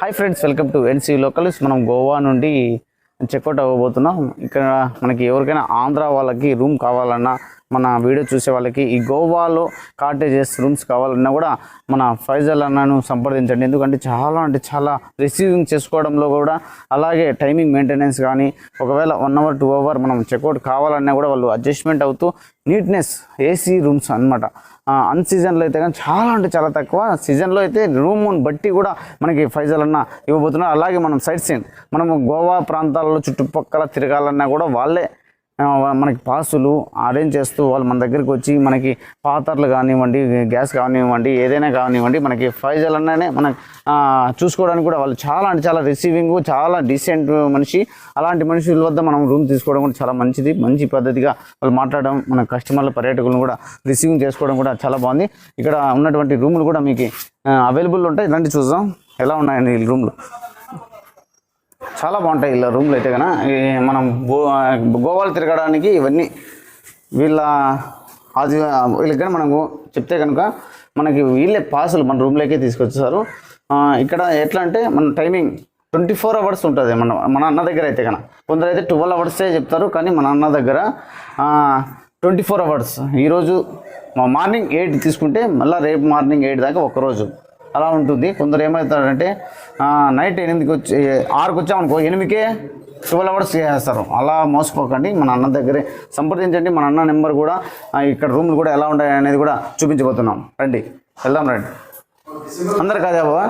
Hi friends welcome to NC locals మనం గోవా నుండి checkout అవ్వబోతున్నాం. ఇక్కడ మనకి ఎవరికైనా ఆంధ్ర వాళ్ళకి రూమ్ కావాలన్నా మన వీడియో చూసే వాళ్ళకి ఈ గోవాలో కాటేజెస్ రూమ్స్ కావాలన్నా కూడా మన ఫైజల్ అన్నను సంప్రదించండి. ఎందుకంటే చాలా అంటే చాలా రిసీవింగ్ చేసుకోవడంలో కూడా అలాగే టైమింగ్ మెయింటెనెన్స్ కానీ ఒకవేళ వన్ అవర్ టూ అవర్ మనం చెక్అవుట్ కావాలన్నా కూడా వాళ్ళు అడ్జస్ట్మెంట్ అవుతూ నీట్నెస్ ఏసీ రూమ్స్ అనమాట అన్ సీజన్లో అయితే కానీ చాలా అంటే చాలా తక్కువ. సీజన్లో అయితే రూమ్ బట్టి కూడా మనకి ఫైజల్ అన్న ఇవ్వబోతున్నారు. అలాగే మనం సైట్ సీన్ మనము గోవా ప్రాంతాలలో చుట్టుపక్కల తిరగాలన్నా కూడా వాళ్ళే మనకి పాసులు అరేంజ్ చేస్తూ వాళ్ళు మన దగ్గరికి వచ్చి మనకి పాత్రలు కానివ్వండి గ్యాస్ కానివ్వండి ఏదైనా కానివ్వండి మనకి ఫైజల్ అన్ననే మన చూసుకోవడానికి కూడా వాళ్ళు చాలా అంటే చాలా రిసీవింగ్ చాలా డీసెంట్ మనిషి. అలాంటి మనుషుల వద్ద మనం రూమ్ తీసుకోవడం కూడా చాలా మంచిది. మంచి పద్ధతిగా వాళ్ళు మాట్లాడడం మన కస్టమర్ల పర్యాటకులను కూడా రిసీవింగ్ చేసుకోవడం కూడా చాలా బాగుంది. ఇక్కడ ఉన్నటువంటి రూములు కూడా మీకు అవైలబుల్ ఉంటాయి. ఇలాంటి చూద్దాం. ఎలా ఉన్నాయండి ఈ రూమ్లు చాలా బాగుంటాయి ఇలా రూమ్లు అయితే కన మనం గో గోవాలు తిరగడానికి ఇవన్నీ వీళ్ళ అది వీళ్ళకి కానీ మనకు చెప్తే కనుక మనకి వీళ్ళే పాసులు మన రూమ్లోకే తీసుకొచ్చేసారు. ఇక్కడ ఎట్లా అంటే మన టైమింగ్ ట్వంటీ ఫోర్ అవర్స్ ఉంటుంది మన మన అన్న దగ్గర అయితే కన కొందరు అయితే ట్వెల్వ్ అవర్సే చెప్తారు కానీ మన అన్న దగ్గర ట్వంటీ ఫోర్ అవర్స్. ఈరోజు మార్నింగ్ ఎయిట్ తీసుకుంటే మళ్ళీ రేపు మార్నింగ్ ఎయిట్ దాకా ఒకరోజు అలా ఉంటుంది. కొందరు ఏమవుతారంటే నైట్ ఎనిమిదికి వచ్చి ఆరుకి వచ్చామనుకో ఎనిమిదికే ట్వెల్వ్ అవర్స్ చేసేస్తారు. అలా మోసపోకండి. మన అన్న దగ్గరే సంప్రదించండి. మన అన్న నెంబర్ కూడా ఇక్కడ రూమ్లు కూడా ఎలా ఉంటాయి అనేది కూడా చూపించబోతున్నాం. రండి. వెళ్దాం రండి. అందరు కాదా బాబా?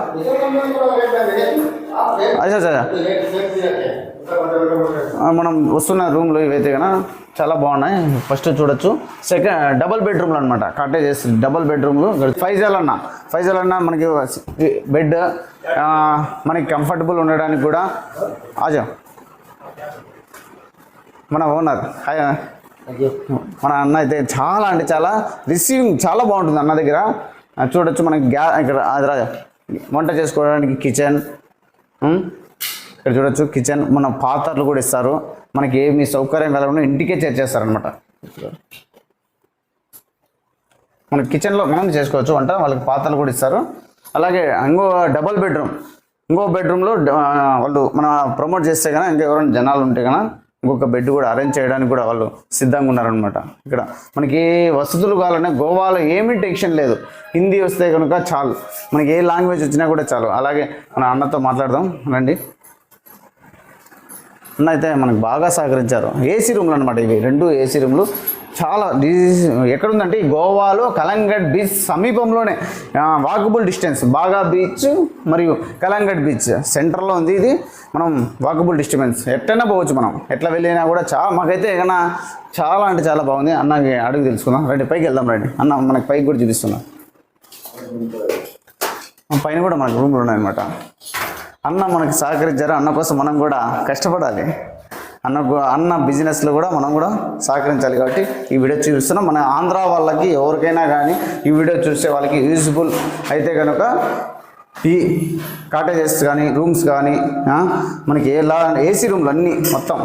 అదే అచ్చా మనం వస్తున్న రూమ్లో ఇవైతే కనుక చాలా బాగున్నాయి. ఫస్ట్ చూడొచ్చు. సెకండ్ డబుల్ బెడ్రూమ్లు అనమాట కాటేజెస్ డబుల్ బెడ్రూమ్లు ఫైజల్ అన్న. ఫైజల్ అన్న మనకి బెడ్ మనకి కంఫర్టబుల్ ఉండడానికి కూడా ఆజా. మన ఓనర్ హాయ్ మన అన్న అయితే చాలా అంటే చాలా రిసీవింగ్ చాలా బాగుంటుంది అన్న దగ్గర. చూడొచ్చు మనకి గ్యా ఇక్కడ వంట చేసుకోవడానికి కిచెన్ ఇక్కడ చూడొచ్చు కిచెన్ మన పాత్రలు కూడా ఇస్తారు. మనకి ఏమి సౌకర్యం కలగకుండా ఇంటికే చేర్చేస్తారనమాట మన కిచెన్లో మనం చేసుకోవచ్చు. వంట వాళ్ళకి పాత్రలు కూడా ఇస్తారు. అలాగే ఇంకో డబల్ బెడ్రూమ్ ఇంకో బెడ్రూమ్లో వాళ్ళు మన ప్రమోట్ చేస్తే కనుక ఇంకెవరైనా జనాలు ఉంటే కనుక ఇంకొక బెడ్ కూడా అరేంజ్ చేయడానికి కూడా వాళ్ళు సిద్ధంగా ఉన్నారనమాట ఇక్కడ మనకి ఏ వసతులు కావాలన్నా గోవాలో ఏమీ టెన్షన్ లేదు. హిందీ వస్తే కనుక చాలు. మనకి ఏ లాంగ్వేజ్ వచ్చినా కూడా చాలు. అలాగే మన అన్నతో మాట్లాడదాం. రండి. అయితే మనకు బాగా సహకరించారు. ఏసీ రూమ్లు అనమాట ఇవి. రెండు ఏసీ రూమ్లు. చాలా ఎక్కడుందంటే ఈ గోవాలో కలంగట్ బీచ్ సమీపంలోనే వాకబుల్ డిస్టెన్స్ బాగా బీచ్ మరియు కలంగట్ బీచ్. సెంటర్లో ఉంది ఇది. మనం వాకబుల్ డిస్టెన్స్ ఎట్లైనా పోవచ్చు మనం. ఎట్లా వెళ్ళినా కూడా చాలా మాకైతే ఏమైనా చాలా అంటే చాలా బాగుంది. అన్నకి అడుగు తెలుసుకుందాం. రండి పైకి వెళ్దాం రండి. అన్న మనకి పైకి కూడా చూపిస్తున్నాం. పైన కూడా మనకు రూమ్లు ఉన్నాయన్నమాట. అన్న మనకి సహకరించారు? అన్న కోసం మనం కూడా కష్టపడాలి. అన్న అన్న బిజినెస్లో కూడా మనం కూడా సహకరించాలి కాబట్టి ఈ వీడియో చూపిస్తున్నాం మన ఆంధ్ర వాళ్ళకి ఎవరికైనా కానీ ఈ వీడియో చూసే వాళ్ళకి యూజ్ఫుల్ అయితే కనుక ఈ కాటేజెస్ కానీ రూమ్స్ కానీ మనకి ఎలా ఏసీ రూమ్లు అన్నీ మొత్తం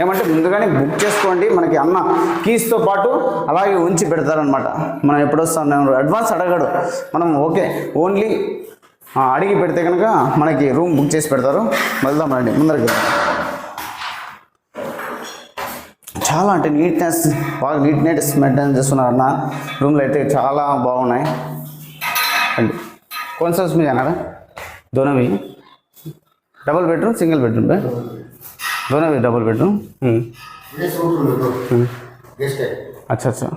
ఏమంటే ముందుగానే బుక్ చేసుకోండి. మనకి అన్న కీస్తో పాటు అలాగే ఉంచి పెడతారనమాట మనం ఎప్పుడు వస్తాం? అడ్వాన్స్ అడగడు. మనం ఓకే. ఓన్లీ అడిగి పెడితే కనుక మనకి రూమ్ బుక్ చేసి పెడతారు. వెళ్దాం రండి ముందరికి. చాలా అంటే నీట్నెస్ బాగా నీట్నెస్ మెయింటైన్ చేస్తున్నారు అన్న. రూమ్లు అయితే చాలా బాగున్నాయి. అండి కొన్సల్స్ మీద అన్నారా? దొనవి. డబుల్ బెడ్రూమ్ సింగిల్ బెడ్రూమ్ బే దొనవి డబుల్ బెడ్రూమ్ అచ్చా అచ్చా.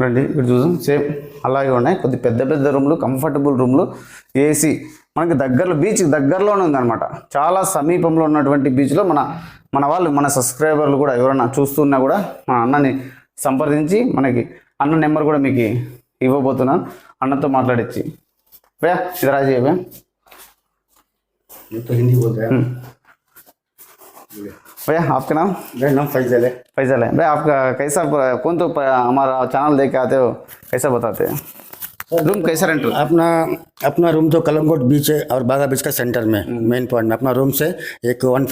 రండి ఇక్కడ చూసాం సేమ్ అలాగే ఉన్నాయి. కొద్ది పెద్ద పెద్ద రూమ్లు కంఫర్టబుల్ రూమ్లు ఏసీ. మనకి దగ్గరలో బీచ్ దగ్గరలోనే ఉందన్నమాట. చాలా సమీపంలో ఉన్నటువంటి బీచ్లో మన మన వాళ్ళు మన సబ్స్క్రైబర్లు కూడా ఎవరైనా చూస్తున్నా కూడా మా అన్నని సంప్రదించి మనకి అన్న నెంబర్ కూడా మీకు ఇవ్వబోతున్నాను. అన్నతో మాట్లాడిచ్చి. భయా ఇది రాజయ్య भैया आपका नाम? मेरा नाम फैजल है। फैजल है। भाई आपका कैसा कौन तो हमारा चैनल देख के आते हो? कैसा बताते हैं? रूम कैसा रेंट अपना अपना रूम तो कलमकोट बीच है और बागा बीच का सेंटर में मेन पॉइंट में। अपना रूम से एक वन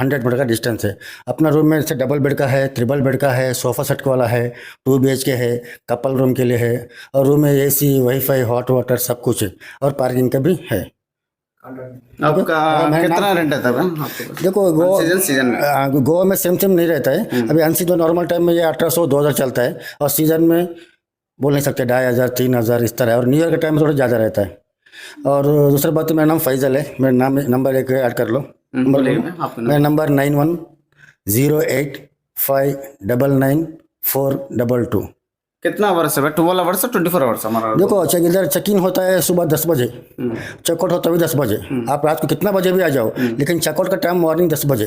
हंड्रेड मीटर का डिस्टेंस है। अपना रूम में जैसे डबल बेड का है ट्रिपल बेड का है सोफा सेट वाला है टू बी के है कपल रूम के लिए है। और रूम में a AC wifi hot water सब कुछ है। और पार्किंग का भी है। आपका कितना रेंट आता है? देखो गो सीज़न सीज़न में। गोवा में सेम सेम नहीं रहता है। अभी अनसी जो नॉर्मल टाइम में ये अठारह सौ दो हज़ार चलता है। और सीज़न में बोल नहीं सकते ढाई हज़ार तीन हज़ार इस तरह। और न्यू ईयर के टाइम में थोड़ा ज़्यादा रहता है। और दूसरी बात तो मेरा नाम फैजल है। मेरा नाम नंबर एक ऐड कर लो। नंबर बोलिए लो। मैं आपका मेरा number nine one zero eight five double nine four double two कितना आवर्स है? Twelve hours twenty four hours हमारा? देखो चेक इधर चेक इन होता है सुबह दस बजे। चेकआउट होता है दस बजे। आप रात को कितना बजे भी आ जाओ लेकिन चेकआउट का टाइम मॉर्निंग दस बजे।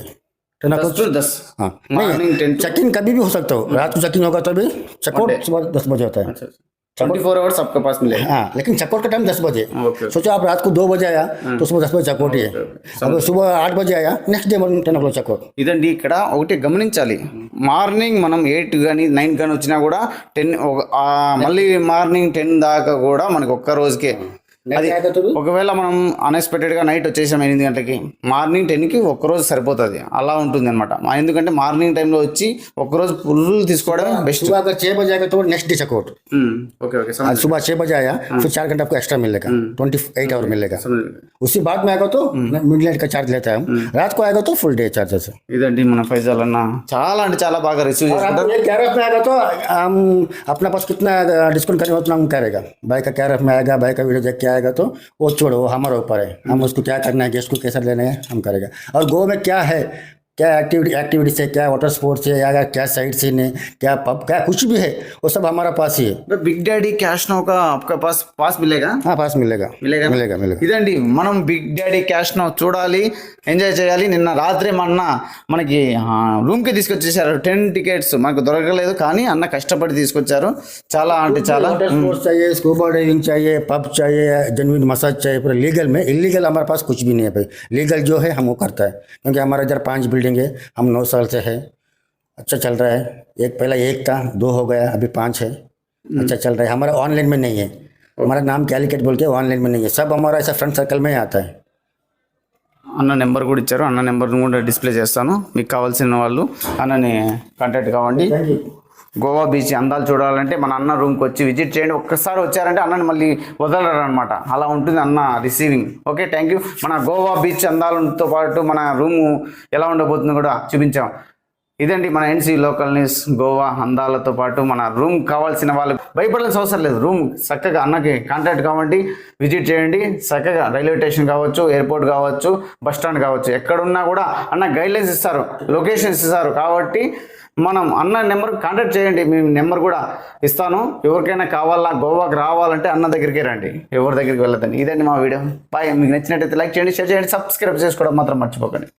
दस हाँ चेक इन कभी भी हो सकता हो। रात को चेक इन होगा तभी। चेकआउट सुबह दस बजे होता है। ट्वेंटी फोर आवर्स आपके पास मिलेगा हाँ लेकिन चेकआउट का टाइम दस बजे ओके सोचो आप रात को दो बजे आया तो सुबह दस बजे चेकआउट ही है अब सुबह आठ बजे आया next day morning ten o'clock checkout ఇదండి ఇక్కడ ఒకటి గమనించాలి మార్నింగ్ మనం ఎయిట్ కానీ నైన్ కానీ వచ్చినా కూడా టెన్ మళ్ళీ మార్నింగ్ టెన్ దాకా కూడా మనకి ఒక్క రోజుకే అది आएगा तो भी ఒకవేళ మనం అన్ఎక్స్పెక్టెడ్ గా నైట్ వచ్చేసాం ఎనిమిది గంటలకి మార్నింగ్ టెన్ కి ఒక్క రోజు సరిపోతుంది అలా ఉంటుంది అనమాట ఎందుకంటే మార్నింగ్ టైంలో వచ్చి ఒక్క రోజు ఫుల్ తీసుకోవడమే బెస్ట్ सुबह अगर छह बजे आएगा तो next day checkout okay okay आज सुबह छह बजे आया फिर चार घंटा आपको एक्स्ट्रा मिलेगा ट्वेंटी एट आवर मिलेगा उसी बाद में आएगा तो मिड नाइट का चार्ज लेता है हम रात को आएगा तो फुल डे चार्जेस है ఇదండి మన ఫైజల్ అన్న చాలా అంటే చాలా బాగా రిసీవ్ और చేసుకుంటారు आपको ये कैरफ में आएगा तो हम अपना पास कितना डिस्काउंट करेंगे उतना हम करेगा बाइक का कैरफ में आएगा बाइक का वीडियो देख के आएगा तो वो छोड़ो वो हमारे ऊपर है। हम उसको क्या करना है गैस को कैसा लेना है हम करेगा। और गो में क्या है? क्या एक्टिविटी एक्टिविटीज है क्या वाटर स्पोर्ट्स है या क्या साइट सीन है क्या पब क्या कुछ भी है वो सब हमारा पास ही है बिग डैडी कैश नाउ का आपका पास पास मिलेगा हाँ पास मिलेगा మిలేగా मिलेगा मिलेगा ఇదండి మనం బిగ్ డాడీ క్యాష్ నౌ చూడాలి ఎంజాయ్ చేయాలి నిన్న రాత్రి మా అన్న మనకి రూమ్ కి తీసుకొచ్చేసారు టెన్ టికెట్స్ మనకు దొరకలేదు కానీ అన్న కష్టపడి తీసుకొచ్చారు చాలా అంటే చాలా वाटर स्पोर्ट्स चाहिए स्कूबा डाइविंग चाहिए पब चाहिए जेनविन मसाज चाहिए पूरा लीगल में इलीगल हमारे पास कुछ भी नहीं है भाई लीगल जो है हम वो करता है क्योंकि हमारा इधर पांच बिल्डिंग है हम नौ साल से है अच्छा चल रहा है एक पहला एक था दो हो गया अभी पांच है अच्छा चल रहा है हमारा ऑनलाइन में नहीं है हमारा नाम कैलिकेट बोल के ऑनलाइन में नहीं है सब हमारा ऐसा फ्रेंड सर्कल में ही आता है అన్న నెంబర్ కూడా ఇచ్చారు అన్న నెంబర్ను కూడా డిస్ప్లే చేస్తాను మీకు కావాల్సిన వాళ్ళు అన్నని కాంటాక్ట్ కావండి గోవా బీచ్ అందాలు చూడాలంటే మన అన్న రూమ్కి వచ్చి విజిట్ చేయండి. ఒక్కసారి వచ్చారంటే అన్నని మళ్ళీ వదలరు అనమాట అలా ఉంటుంది అన్న రిసీవింగ్ ఓకే థ్యాంక్ యూ మన గోవా బీచ్ అందాలతో పాటు మన రూము ఎలా ఉండబోతుందో కూడా చూపించాం. ఇదండి మన ఎన్సీ లోకల్ న్యూస్ గోవా అందాలతో పాటు మన రూమ్ కావాల్సిన వాళ్ళు భయపడాల్సిన అవసరం లేదు. రూమ్ చక్కగా అన్నకి కాంటాక్ట్ కావండి విజిట్ చేయండి. చక్కగా రైల్వే స్టేషన్ కావచ్చు ఎయిర్పోర్ట్ కావచ్చు బస్ స్టాండ్ కావచ్చు. ఎక్కడున్నా కూడా అన్న గైడ్లైన్స్ ఇస్తారు లొకేషన్స్ ఇస్తారు. కాబట్టి మనం అన్న నెంబర్ కాంటాక్ట్ చేయండి. మీ నెంబర్ కూడా ఇస్తాను. ఎవరికైనా కావాలా గోవాకి రావాలంటే అన్న దగ్గరికి రండి. ఎవరి దగ్గరికి వెళ్ళదండి ఇదండి మా వీడియో. బాయ్. మీకు నచ్చినట్టయితే లైక్ చేయండి షేర్ చేయండి సబ్స్క్రైబ్ చేసుకోవడం మాత్రం మర్చిపోకండి.